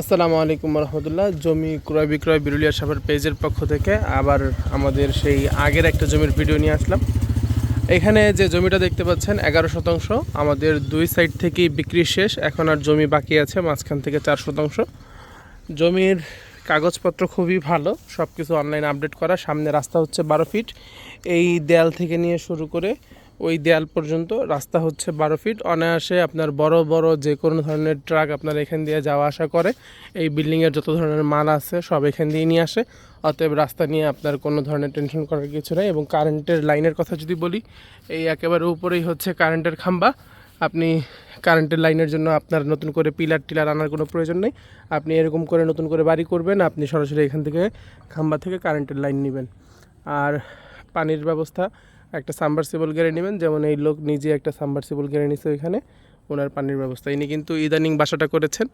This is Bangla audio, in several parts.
আসসালামু আলাইকুম রহমতুল্লাহ জমি ক্রয় বিক্রয় বিরুলিয়া সাভার পেজের পক্ষ থেকে আবার আমাদের সেই আগের একটা জমির ভিডিও নিয়ে আসলাম। এখানে যে জমিটা দেখতে পাচ্ছেন, এগারো শতাংশ। আমাদের দুই সাইড থেকেই বিক্রি শেষ। এখন আর জমি বাকি আছে, মাঝখান থেকে চার শতাংশ। জমির কাগজপত্র খুবই ভালো সব কিছু অনলাইন আপডেট করা। সামনে রাস্তা হচ্ছে বারো ফিট এই দেয়াল থেকে নিয়ে শুরু করে ওই দেয়াল পর্যন্ত, রাস্তা হচ্ছে বারো ফিট অনায়াসে আপনার বড় বড় যে কোনো ধরনের ট্রাক আপনার এখান দিয়ে যাওয়া আসা করে, এই বিল্ডিংয়ের যত ধরনের মাল আছে সব এখান দিয়ে নিয়ে আসে। অতএব রাস্তা নিয়ে আপনার কোনো ধরনের টেনশন করার কিছু নেই এবং কারেন্টের লাইনের কথা যদি বলি, এই একেবারে উপরেই হচ্ছে কারেন্টের খাম্বা। আপনি কারেন্টের লাইনের জন্য আপনার নতুন করে পিলার টিলার আনার কোনো প্রয়োজন নেই। আপনি এরকম করে নতুন করে বাড়ি করবেন, আপনি সরাসরি এখান থেকে খাম্বা থেকে কারেন্টের লাইন নেবেন। আর পানির ব্যবস্থা একটা সাবমার্সিবল গেড়ে নেবেন। যেমন এই লোক নিজে একটা সাবমার্সিবল গেড়ে নিছে ওইখানে। ওনার পানির ব্যবস্থা। ইনি কিন্তু ইদানিং বাসাটা করেছেন।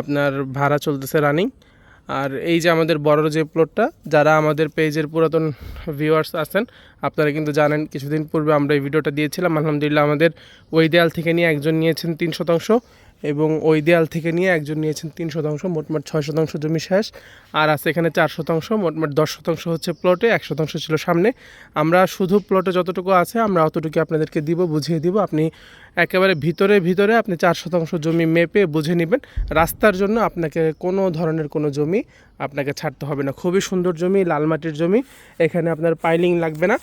আপনার ভাড়া চলতেছে রানিং আর এই যে আমাদের বড় যে প্লটটা যারা আমাদের পেজের পুরাতন ভিউয়ার্স আছেন, আপনারা কিন্তু জানেন, কিছুদিন পূর্বে আমরা এই ভিডিওটা দিয়েছিলাম। আলহামদুলিল্লাহ আমাদের ওই দেয়াল থেকে নিয়ে একজন নিয়েছেন তিন শতাংশ। এবং ওই দেয়াল থেকে নিয়ে একজন নিয়েছেন তিন শতাংশ মোটমাট ছয় শতাংশ জমি শেষ। আর আছে এখানে চার শতাংশ মোটমাট দশ শতাংশ হচ্ছে প্লটে এক শতাংশ ছিল সামনে। আমরা শুধু প্লটে যতটুকু আছে, আমরা অতটুকু আপনাদেরকে দিব, বুঝিয়ে দিব। আপনি একেবারে ভিতরে ভিতরে আপনি চার শতাংশ জমি মেপে বুঝে নেবেন। রাস্তার জন্য আপনাকে কোনো ধরনের কোনো জমি আপনাকে ছাড়তে হবে না। খুবই সুন্দর জমি, লাল মাটির জমি। এখানে আপনার পাইলিং লাগবে না।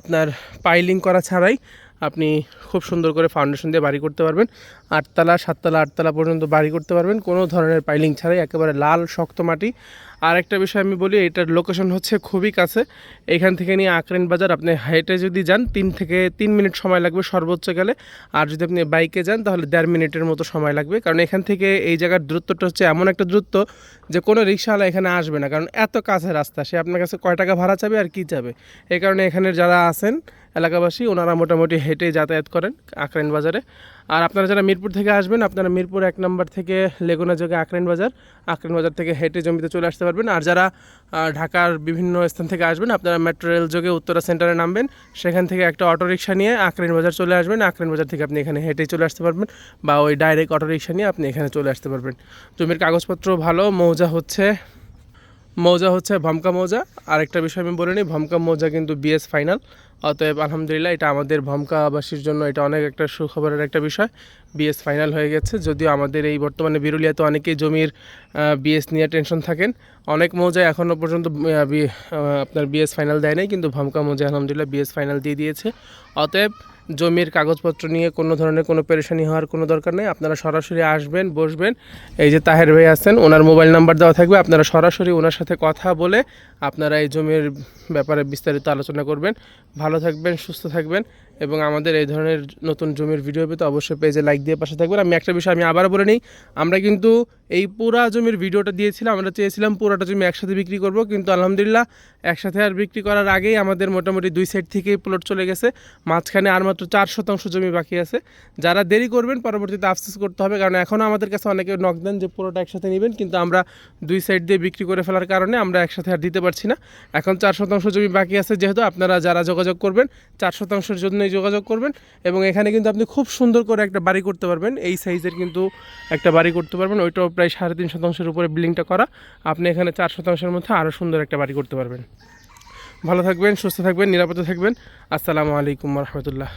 আপনার পাইলিং করা ছাড়াই আপনি খুব সুন্দর করে ফাউন্ডেশন দিয়ে বাড়ি করতে পারবেন। আটতলা, সাততলা, আটতলা পর্যন্ত বাড়ি করতে পারবেন। কোনো ধরনের পাইলিং ছাড়াই একেবারে লাল, শক্ত মাটি। আর একটা বিষয় আমি বলি, এটার লোকেশন হচ্ছে খুবই কাছে। এখান থেকে নিয়ে আকরেন বাজার আপনি হেঁটে যদি যান, তিন থেকে তিন মিনিট সময় লাগবে সর্বোচ্চ গেলে। আর যদি আপনি বাইকে যান, তাহলে দেড় মিনিটের মতো সময় লাগবে। কারণ এখান থেকে এই জায়গার দূরত্বটা হচ্ছে এমন একটা দূরত্ব যে কোনো রিক্সাওয়ালা এখানে আসবে না। কারণ এত কাছে রাস্তা, সে আপনার কাছে কয় টাকা ভাড়া চাবে আর কী চাবে? এই কারণে এখানের যারা আছেন এলাকাবাসী, ওনারা মোটামুটি হেঁটে যাতায়াত করেন আকরেন বাজারে। আর আপনারা যারা মিরপুর থেকে আসবেন, আপনারা মিরপুর এক নম্বর থেকে লেগুনা যোগে আকরেন বাজার আকরেন বাজার থেকে হেঁটে জমিতে চলে আসতে পারবেন। আর যারা ঢাকার বিভিন্ন স্থান থেকে আসবেন, আপনারা মেট্রো রেল যোগে উত্তরা সেন্টারে নামবেন। সেখান থেকে একটা অটো রিক্সা নিয়ে আকরেন বাজার চলে আসবেন। আকরেন বাজার থেকে আপনি এখানে হেঁটে চলে আসতে পারবেন বা ওই ডাইরেক্ট অটো রিক্সা নিয়ে আপনি এখানে চলে আসতে পারবেন। জমির কাগজপত্র ভালো, মৌজা হচ্ছে মৌজা হচ্ছে ভমকা মৌজা। আরেকটা বিষয় আমি বলে নিই, ভমকা মৌজা কিন্তু বিএস ফাইনাল অতএব আলহামদুলিল্লাহ এটা আমাদের ভমকাবাসীর জন্য এটা অনেক একটা সুখবরের একটা বিষয়। বিএস ফাইনাল হয়ে গেছে, যদিও আমাদের এই বর্তমানে বিরুলিয়াতে অনেকেই জমির বিএস নিয়ে টেনশন থাকেন। অনেক মৌজায় এখনও পর্যন্ত আপনার বিএস ফাইনাল দেয় নাই, কিন্তু ভমকা মৌজা আলহামদুলিল্লাহ বিএস ফাইনাল দিয়ে দিয়েছে। অতএব জমির কাগজপত্র নিয়ে কোনো ধরনের কোনো পেরেশানি হওয়ার কোনো দরকার নেই। আপনারা সরাসরি আসবেন, বসবেন। এই যে তাহের ভাই আছেন, ওনার মোবাইল নাম্বার দেওয়া থাকবে। আপনারা সরাসরি ওনার সাথে কথা বলে আপনারা এই জমির ব্যাপারে বিস্তারিত আলোচনা করবেন। ভালো থাকবেন, সুস্থ থাকবেন এবং আমাদের এই ধরনের নতুন জমির ভিডিও পেতে অবশ্যই পেজে লাইক দিয়ে পাশে থাকবেন। আমি একটা বিষয় আমি আবার বলে নিই, আমরা কিন্তু এই পুরা জমির ভিডিওটা দিয়েছিলাম, আমরা চেয়েছিলাম পুরাটা জমি একসাথে বিক্রি করব, কিন্তু আলহামদুলিল্লাহ একসাথে আর বিক্রি করার আগেই আমাদের মোটামুটি দুই সাইড থেকেই প্লট চলে গেছে। মাঝখানে আর মাত্র চার শতাংশ জমি বাকি আছে। যারা দেরি করবেন, পরবর্তীতে আফসোস করতে হবে, কারণ এখনও আমাদের কাছে অনেকে নক দেন যে পুরোটা একসাথে নেবেন, কিন্তু আমরা দুই সাইড দিয়ে বিক্রি করে ফেলার কারণে আমরা একসাথে আর দিতে পারছি না। এখন চার শতাংশ জমি বাকি আছে, যেহেতু আপনারা যারা যোগাযোগ করবেন, চার শতাংশের জন্যই যোগাযোগ করবেন এবং এখানে কিন্তু আপনি খুব সুন্দর করে একটা বাড়ি করতে পারবেন। এই সাইজের কিন্তু একটা বাড়ি করতে পারবেন, ওইটাও প্রায় সাড়ে তিন শতাংশের উপরে বিল্ডিংটা করা, আপনি এখানে চার শতাংশের মধ্যে আরও সুন্দর একটা বাড়ি করতে পারবেন। ভালো থাকবেন, সুস্থ থাকবেন, নিরাপদে থাকবেন। আসসালামু আলাইকুম রহমতুল্লাহ।